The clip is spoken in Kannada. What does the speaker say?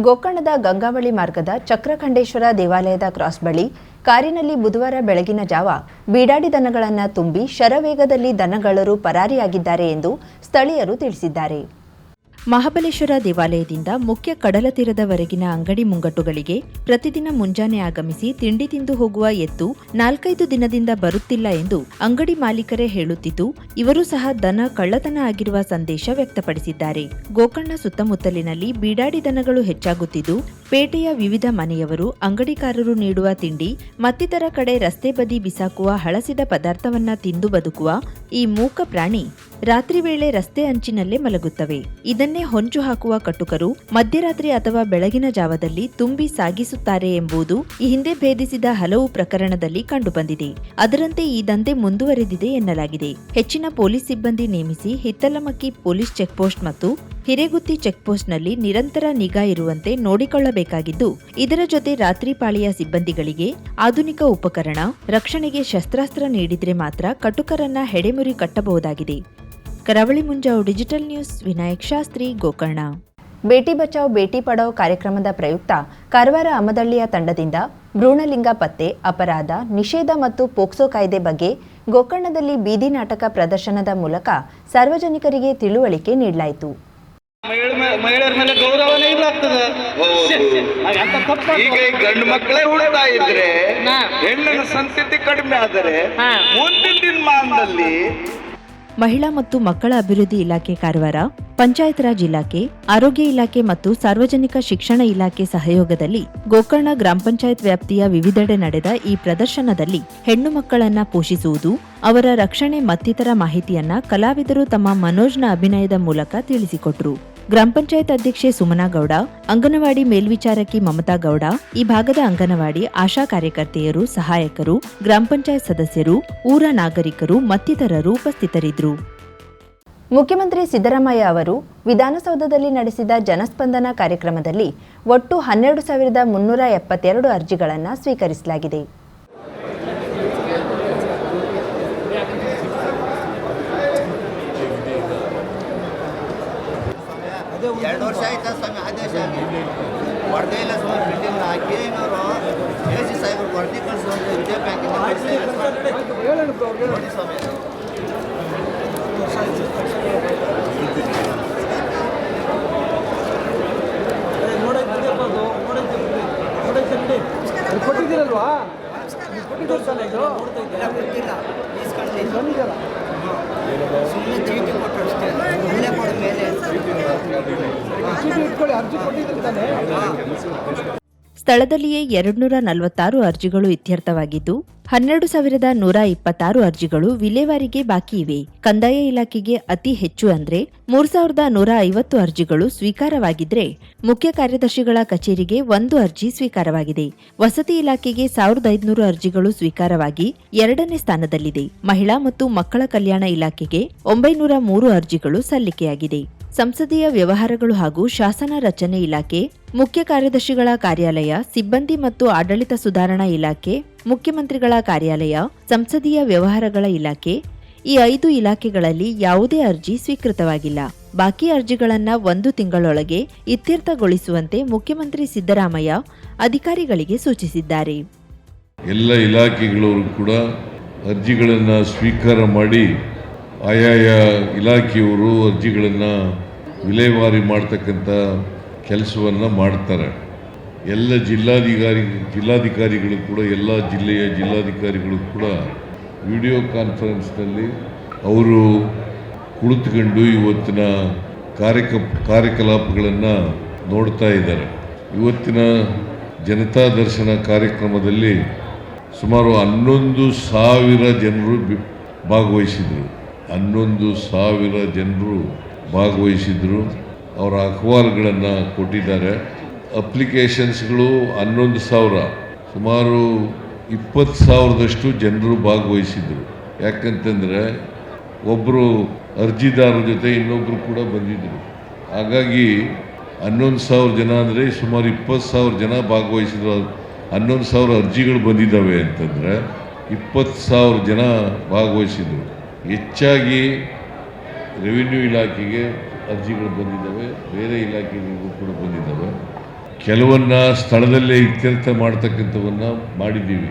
ಗೋಕರ್ಣದ ಗಂಗಾವಳಿ ಮಾರ್ಗದ ಚಕ್ರಖಂಡೇಶ್ವರ ದೇವಾಲಯದ ಕ್ರಾಸ್ ಬಳಿ ಕಾರಿನಲ್ಲಿ ಬುಧವಾರ ಬೆಳಗಿನ ಜಾವ ಬೀಡಾಡಿ ದನಗಳನ್ನು ತುಂಬಿ ಶರವೇಗದಲ್ಲಿ ದನಗಳರು ಪರಾರಿಯಾಗಿದ್ದಾರೆ ಎಂದು ಸ್ಥಳೀಯರು ತಿಳಿಸಿದ್ದಾರೆ. ಮಹಾಬಲೇಶ್ವರ ದೇವಾಲಯದಿಂದ ಮುಖ್ಯ ಕಡಲ ತೀರದವರೆಗಿನ ಅಂಗಡಿ ಮುಂಗಟ್ಟುಗಳಿಗೆ ಪ್ರತಿದಿನ ಮುಂಜಾನೆ ಆಗಮಿಸಿ ತಿಂಡಿ ತಿಂದು ಹೋಗುವ ಎತ್ತು ನಾಲ್ಕೈದು ದಿನದಿಂದ ಬರುತ್ತಿಲ್ಲ ಎಂದು ಅಂಗಡಿ ಮಾಲೀಕರೇ ಹೇಳುತ್ತಿದ್ದು, ಇವರು ಸಹ ದನ ಕಳ್ಳತನ ಆಗಿರುವ ಸಂದೇಶ ವ್ಯಕ್ತಪಡಿಸಿದ್ದಾರೆ. ಗೋಕರ್ಣ ಸುತ್ತಮುತ್ತಲಿನಲ್ಲಿ ಬೀಡಾಡಿ ದನಗಳು ಹೆಚ್ಚಾಗುತ್ತಿದ್ದು ಪೇಟೆಯ ವಿವಿಧ ಮನೆಯವರು ಅಂಗಡಿಕಾರರು ನೀಡುವ ತಿಂಡಿ, ಮತ್ತಿತರ ಕಡೆ ರಸ್ತೆ ಬದಿ ಬಿಸಾಕುವ ಹಳಸಿದ ಪದಾರ್ಥವನ್ನ ತಿಂದು ಬದುಕುವ ಈ ಮೂಕ ಪ್ರಾಣಿ ರಾತ್ರಿ ವೇಳೆ ರಸ್ತೆ ಅಂಚಿನಲ್ಲೇ ಮಲಗುತ್ತವೆ. ಇದನ್ನೇ ಹೊಂಚು ಹಾಕುವ ಕಟುಕರು ಮಧ್ಯರಾತ್ರಿ ಅಥವಾ ಬೆಳಗಿನ ಜಾವದಲ್ಲಿ ತುಂಬಿ ಸಾಗಿಸುತ್ತಾರೆ ಎಂಬುದು ಈ ಹಿಂದೆ ಭೇದಿಸಿದ ಹಲವು ಪ್ರಕರಣದಲ್ಲಿ ಕಂಡುಬಂದಿದೆ. ಅದರಂತೆ ಈ ದಂಧೆ ಮುಂದುವರೆದಿದೆ ಎನ್ನಲಾಗಿದೆ. ಹೆಚ್ಚಿನ ಪೊಲೀಸ್ ಸಿಬ್ಬಂದಿ ನೇಮಿಸಿ ಹಿತ್ತಲಮಕ್ಕಿ ಪೊಲೀಸ್ ಚೆಕ್ಪೋಸ್ಟ್ ಮತ್ತು ಹಿರೇಗುತ್ತಿ ಚೆಕ್ಪೋಸ್ಟ್ನಲ್ಲಿ ನಿರಂತರ ನಿಗಾ ಇರುವಂತೆ ನೋಡಿಕೊಳ್ಳಬೇಕಾಗಿದ್ದು, ಇದರ ಜೊತೆ ರಾತ್ರಿ ಪಾಳಿಯ ಸಿಬ್ಬಂದಿಗಳಿಗೆ ಆಧುನಿಕ ಉಪಕರಣ, ರಕ್ಷಣೆಗೆ ಶಸ್ತ್ರಾಸ್ತ್ರ ನೀಡಿದರೆ ಮಾತ್ರ ಕಟುಕರನ್ನ ಹೆಡೆಮುರಿ ಕಟ್ಟಬಹುದಾಗಿದೆ. Karavali Munjavu digital news, Vinayak Shastri, Gokarna. ಬೇಟಿ ಬಚಾವ್, ಬೇಟಿ ಪಡಾವ್ ಕಾರ್ಯಕ್ರಮದ ಪ್ರಯುಕ್ತ ಕಾರವಾರ ಅಮದಳ್ಳಿಯ ತಂಡದಿಂದ ಭ್ರೂಣಲಿಂಗ ಪತ್ತೆ, ಅಪರಾಧ, ನಿಷೇಧ ಮತ್ತು ಪೋಕ್ಸೋ ಕಾಯ್ದೆ ಬಗ್ಗೆ ಗೋಕರ್ಣದಲ್ಲಿ ಬೀದಿ ನಾಟಕ ಪ್ರದರ್ಶನದ ಮೂಲಕ ಸಾರ್ವಜನಿಕರಿಗೆ ತಿಳುವಳಿಕೆ ನೀಡಲಾಯಿತು. ಮಹಿಳೆಯರ ಮೇಲೆ ಗೌರವನೇ ಇಲ್ಲ ಆಗ್ತದೆ ತಪ್ಪು ಈಗ ಈ ಗಂಡು ಮಕ್ಕಳೇ ಹುಡುಕ್ತಾ ಇದ್ರೆ ಹೆಣ್ಣಿನ ಸಂತತಿ ಕಡಿಮೆ ಆದರೆ. ಮುಂದಿನ ದಿನಮಾನದಲ್ಲಿ ಮಹಿಳಾ ಮತ್ತು ಮಕ್ಕಳ ಅಭಿವೃದ್ಧಿ ಇಲಾಖೆ ಕಾರವಾರ ಪಂಚಾಯತ್ ರಾಜ್ ಇಲಾಖೆ ಆರೋಗ್ಯ ಇಲಾಖೆ ಮತ್ತು ಸಾರ್ವಜನಿಕ ಶಿಕ್ಷಣ ಇಲಾಖೆ ಸಹಯೋಗದಲ್ಲಿ ಗೋಕರ್ಣ ಗ್ರಾಮ ಪಂಚಾಯತ್ ವ್ಯಾಪ್ತಿಯ ವಿವಿಧೆಡೆ ನಡೆದ ಈ ಪ್ರದರ್ಶನದಲ್ಲಿ ಹೆಣ್ಣು ಮಕ್ಕಳನ್ನ ಪೋಷಿಸುವುದು ಅವರ ರಕ್ಷಣೆ ಮತ್ತಿತರ ಮಾಹಿತಿಯನ್ನ ಕಲಾವಿದರು ತಮ್ಮ ಮನೋಜ್ನ ಅಭಿನಯದ ಮೂಲಕ ತಿಳಿಸಿಕೊಟ್ರು. ಗ್ರಾಮ ಪಂಚಾಯತ್ ಅಧ್ಯಕ್ಷೆ ಸುಮನಾ ಗೌಡ, ಅಂಗನವಾಡಿ ಮೇಲ್ವಿಚಾರಕಿ ಮಮತಾ ಗೌಡ, ಈ ಭಾಗದ ಅಂಗನವಾಡಿ ಆಶಾ ಕಾರ್ಯಕರ್ತೆಯರು, ಸಹಾಯಕರು, ಗ್ರಾಮ ಪಂಚಾಯತ್ ಸದಸ್ಯರು, ಊರ ನಾಗರಿಕರು, ಮತ್ತಿತರರು ಉಪಸ್ಥಿತರಿದ್ದರು. ಮುಖ್ಯಮಂತ್ರಿ ಸಿದ್ದರಾಮಯ್ಯ ಅವರು ವಿಧಾನಸೌಧದಲ್ಲಿ ನಡೆಸಿದ ಜನಸ್ಪಂದನ ಕಾರ್ಯಕ್ರಮದಲ್ಲಿ ಒಟ್ಟು ಹನ್ನೆರಡು ಸಾವಿರದ ಮುನ್ನೂರ ಎಪ್ಪತ್ತೆರಡು ಅರ್ಜಿಗಳನ್ನು ಸ್ವೀಕರಿಸಲಾಗಿದೆ. ಎರಡು ವರ್ಷ ಆಯ್ತಾ ಸ್ವಾಮಿ ಆದೇಶ ಹೊಡೆದೇ ಇಲ್ಲ ಸ್ವಾಮಿ ಬಿಲ್ಡಿಂಗ್ ಹಾಕಿ ಏನವರು ಎ ಸಿ ಸಾಹೇಬರು ವರದಿ ಕಳಿಸುವಂತ ವಿಜಯ ಬ್ಯಾಂಕಿಂದ. ನೋಡಿ ಸ್ವಾಮಿ. ಕೊಟ್ಟಿದ್ದೀರಲ್ವಾ? ಸುಮ್ಮನೆ ಚೀಟಿ ಕೊಟ್ಟರು ಅಷ್ಟೇ ಇಲ್ಲೇ ಕೊಡ ಮೇಲೆ ಸ್ಥಳದಲ್ಲಿಯೇ ಎರಡ್ನೂರ ನಲವತ್ತಾರು ಅರ್ಜಿಗಳು ಇತ್ಯರ್ಥವಾಗಿದ್ದು, ಹನ್ನೆರಡು ಸಾವಿರದ ನೂರ ಇಪ್ಪತ್ತಾರು ಅರ್ಜಿಗಳು ವಿಲೇವಾರಿಗೆ ಬಾಕಿ ಇವೆ. ಕಂದಾಯ ಇಲಾಖೆಗೆ ಅತಿ ಹೆಚ್ಚು ಅಂದ್ರೆ ಮೂರ್ ಸಾವಿರದ ನೂರ ಐವತ್ತು ಅರ್ಜಿಗಳು ಸ್ವೀಕಾರವಾಗಿದ್ರೆ ಮುಖ್ಯ ಕಾರ್ಯದರ್ಶಿಗಳ ಕಚೇರಿಗೆ ಒಂದು ಅರ್ಜಿ ಸ್ವೀಕಾರವಾಗಿದೆ. ವಸತಿ ಇಲಾಖೆಗೆ ಸಾವಿರದ ಐದುನೂರು ಅರ್ಜಿಗಳು ಸ್ವೀಕಾರವಾಗಿ ಎರಡನೇ ಸ್ಥಾನದಲ್ಲಿದೆ. ಮಹಿಳಾ ಮತ್ತು ಮಕ್ಕಳ ಕಲ್ಯಾಣ ಇಲಾಖೆಗೆ ಒಂಬೈನೂರ ಮೂರು ಅರ್ಜಿಗಳು ಸಲ್ಲಿಕೆಯಾಗಿದೆ. ಸಂಸದೀಯ ವ್ಯವಹಾರಗಳು ಹಾಗೂ ಶಾಸನ ರಚನೆ ಇಲಾಖೆ, ಮುಖ್ಯ ಕಾರ್ಯದರ್ಶಿಗಳ ಕಾರ್ಯಾಲಯ, ಸಿಬ್ಬಂದಿ ಮತ್ತು ಆಡಳಿತ ಸುಧಾರಣಾ ಇಲಾಖೆ, ಮುಖ್ಯಮಂತ್ರಿಗಳ ಕಾರ್ಯಾಲಯ, ಸಂಸದೀಯ ವ್ಯವಹಾರಗಳ ಇಲಾಖೆ. ಈ ಐದು ಇಲಾಖೆಗಳಲ್ಲಿ ಯಾವುದೇ ಅರ್ಜಿ ಸ್ವೀಕೃತವಾಗಿಲ್ಲ. ಬಾಕಿ ಅರ್ಜಿಗಳನ್ನ ಒಂದು ತಿಂಗಳೊಳಗೆ ಇತ್ಯರ್ಥಗೊಳಿಸುವಂತೆ ಮುಖ್ಯಮಂತ್ರಿ ಸಿದ್ದರಾಮಯ್ಯ ಅಧಿಕಾರಿಗಳಿಗೆ ಸೂಚಿಸಿದ್ದಾರೆ. ಎಲ್ಲ ಇಲಾಖೆಗಳವರು ಕೂಡ ಅರ್ಜಿಗಳನ್ನು ಸ್ವೀಕಾರ ಮಾಡಿ ಆಯಾಯ ಇಲಾಖೆಯವರು ಅರ್ಜಿಗಳನ್ನು ವಿಲೇವಾರಿ ಮಾಡ್ತಕ್ಕಂಥ ಕೆಲಸವನ್ನು ಮಾಡ್ತಾರೆ. ಎಲ್ಲ ಜಿಲ್ಲಾಧಿಕಾರಿ, ಜಿಲ್ಲಾಧಿಕಾರಿಗಳು ಕೂಡ, ಎಲ್ಲ ಜಿಲ್ಲೆಯ ಜಿಲ್ಲಾಧಿಕಾರಿಗಳು ಕೂಡ ವಿಡಿಯೋ ಕಾನ್ಫರೆನ್ಸ್ನಲ್ಲಿ ಅವರು ಕುಳಿತುಕೊಂಡು ಇವತ್ತಿನ ಕಾರ್ಯಕ, ಕಾರ್ಯಕಲಾಪಗಳನ್ನು ನೋಡ್ತಾ ಇದ್ದಾರೆ. ಇವತ್ತಿನ ಜನತಾ ದರ್ಶನ ಕಾರ್ಯಕ್ರಮದಲ್ಲಿ ಸುಮಾರು ಹನ್ನೊಂದು ಸಾವಿರ ಜನರು ಭಾಗವಹಿಸಿದರು. ಹನ್ನೊಂದು ಸಾವಿರ ಜನರು ಭಾಗವಹಿಸಿದರು. ಅವರ ಅಹವಾಲುಗಳನ್ನು ಕೊಟ್ಟಿದ್ದಾರೆ. ಅಪ್ಲಿಕೇಶನ್ಸ್ಗಳು ಹನ್ನೊಂದು ಸಾವಿರ. ಸುಮಾರು ಇಪ್ಪತ್ತು ಸಾವಿರದಷ್ಟು ಜನರು ಭಾಗವಹಿಸಿದರು. ಯಾಕಂತಂದರೆ ಒಬ್ಬರು ಅರ್ಜಿದಾರರ ಜೊತೆ ಇನ್ನೊಬ್ಬರು ಕೂಡ ಬಂದಿದ್ದರು ಹಾಗಾಗಿ ಹನ್ನೊಂದು ಸಾವಿರ ಜನ ಅಂದರೆ ಸುಮಾರು ಇಪ್ಪತ್ತು ಸಾವಿರ ಜನ ಭಾಗವಹಿಸಿದ್ರು. ಹನ್ನೊಂದು ಸಾವಿರ ಅರ್ಜಿಗಳು ಬಂದಿದ್ದಾವೆ ಅಂತಂದರೆ ಇಪ್ಪತ್ತು ಸಾವಿರ ಜನ ಭಾಗವಹಿಸಿದರು. ಹೆಚ್ಚಾಗಿ ರೆವಿನ್ಯೂ ಇಲಾಖೆಗೆ ಅರ್ಜಿಗಳು ಬಂದಿದ್ದಾವೆ ಬೇರೆ ಇಲಾಖೆಗಳಿಗೂ ಕೂಡ ಬಂದಿದ್ದಾವೆ. ಕೆಲವನ್ನು ಸ್ಥಳದಲ್ಲೇ ಇತ್ಯರ್ಥ ಮಾಡ್ತಕ್ಕಂಥವನ್ನ ಮಾಡಿದ್ದೀವಿ.